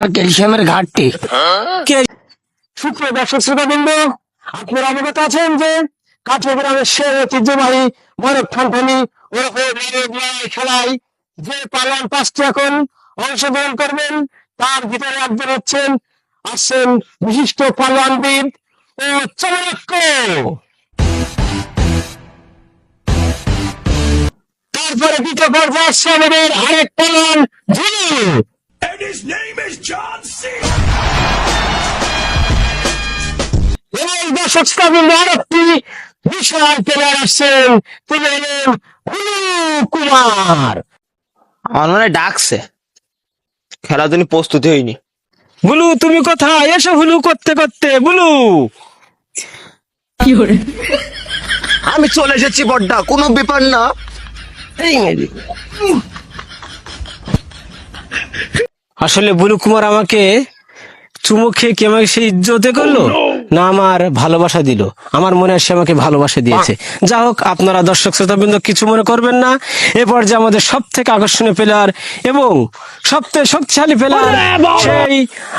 ক্যালসিয়ামের ঘাটতি। কে? সুপ্রিয় দর্শক শ্রোতাবৃন্দ আপনারা অবগত আছেন যে সে ঐতিহ্যবাহী বরফ ওরফে খেলায় যে পালন পাঁচটি এখন অংশগ্রহণ করবেন তার ভিতরে একজন হচ্ছেন আসছেন বিশিষ্ট পালনবিদ ও চমরক্ষ তারপরে দ্বিতীয় পর্যায়ে আসছে আমাদের আরেক পালন ঝুলু। And his name is John C. দর্শক শ্রোতাবৃন্দ আরেকটি বিশাল প্লেয়ার আসছেন। তিনি হলেন কুমার। আমার মনে ডাকছে। খেলার জন্য প্রস্তুতি হয়নি। বুলু তুমি কোথায়? এসো হুলু করতে করতে। বুলু! আমি চলে এসেছি বড্ডা কোনো ব্যাপার না। এই আসলে বুলু কুমার আমাকে চুমু খেয়ে কি আমাকে সেই ইজ্জতে করল? না আমার ভালোবাসা দিল। আমার মনে হয় সে আমাকে ভালোবাসা দিয়েছে। যা হোক আপনারা দর্শক শ্রোতাবৃন্দ কিছু মনে করবেন না। এ পর্যায়ে আমাদের সব থেকে আকর্ষণীয় প্লেয়ার এবং সব থেকে শক্তিশালী প্লেয়ার সেই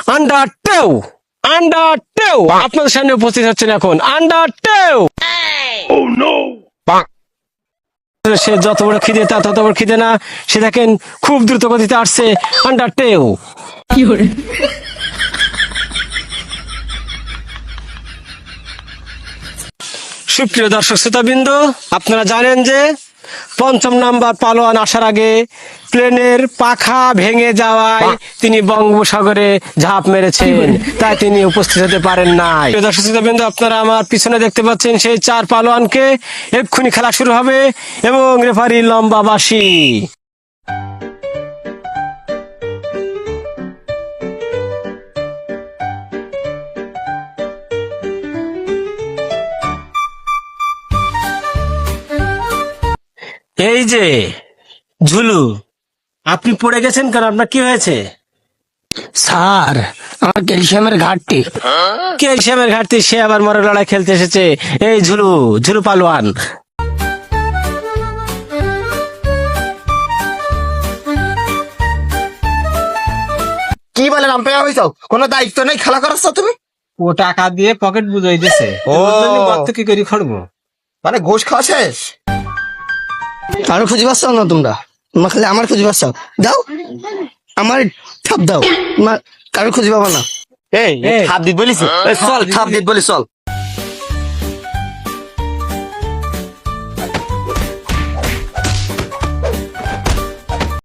আন্ডার টেউ আন্ডার টেউ আপনাদের সামনে উপস্থিত হচ্ছেন এখন আন্ডার টেউ Oh no! সে যত বড় খিদে তা তত বড় খিদে না। সে দেখেন খুব দ্রুত গতিতে আসছে আন্ডার টেউ সুপ্রিয় দর্শক শ্রোতাবৃন্দ আপনারা জানেন যে পঞ্চম নাম্বার পালোয়ান আসার আগে প্লেনের পাখা ভেঙে যাওয়ায় তিনি বঙ্গোপসাগরে ঝাঁপ মেরেছেন। তাই তিনি উপস্থিত হতে পারেন নাই। দর্শকবৃন্দ আপনারা আমার পিছনে দেখতে পাচ্ছেন সেই চার পালোয়ানকে। এক্ষুনি খেলা শুরু হবে এবং রেফারি লম্বা বাসি এই যে ঝুলু আপনি পড়ে গেছেন কেন? আপনার কি হয়েছে? স্যার আমার ক্যালসিয়ামের ঘাটতি। কে শ্যামের ঘাটতি সে আবার মরে লড়াই খেলতে এসেছে। এই ঝুলু ঝুলু পালোয়ান। কি বলেন আম্পায়ার হয়েছ কোনো দায়িত্ব নেই? খেলা করাচ্ছ তুমি? ও টাকা দিয়ে পকেট বুঝাই দিছে ও। কি করি খড়বো। মানে ঘোষ খাওয়া শেষ? কারও খুঁজে পাচ্ছ না তোমরা? তোমরা খালি আমার খুঁজে পাচ্ছ। দাও। আমার থাপ দাও। তোমার কারও খুঁজে পাবা না। এই এই। থাপ দিত বলিস? চল থাপ দিত বলি চল।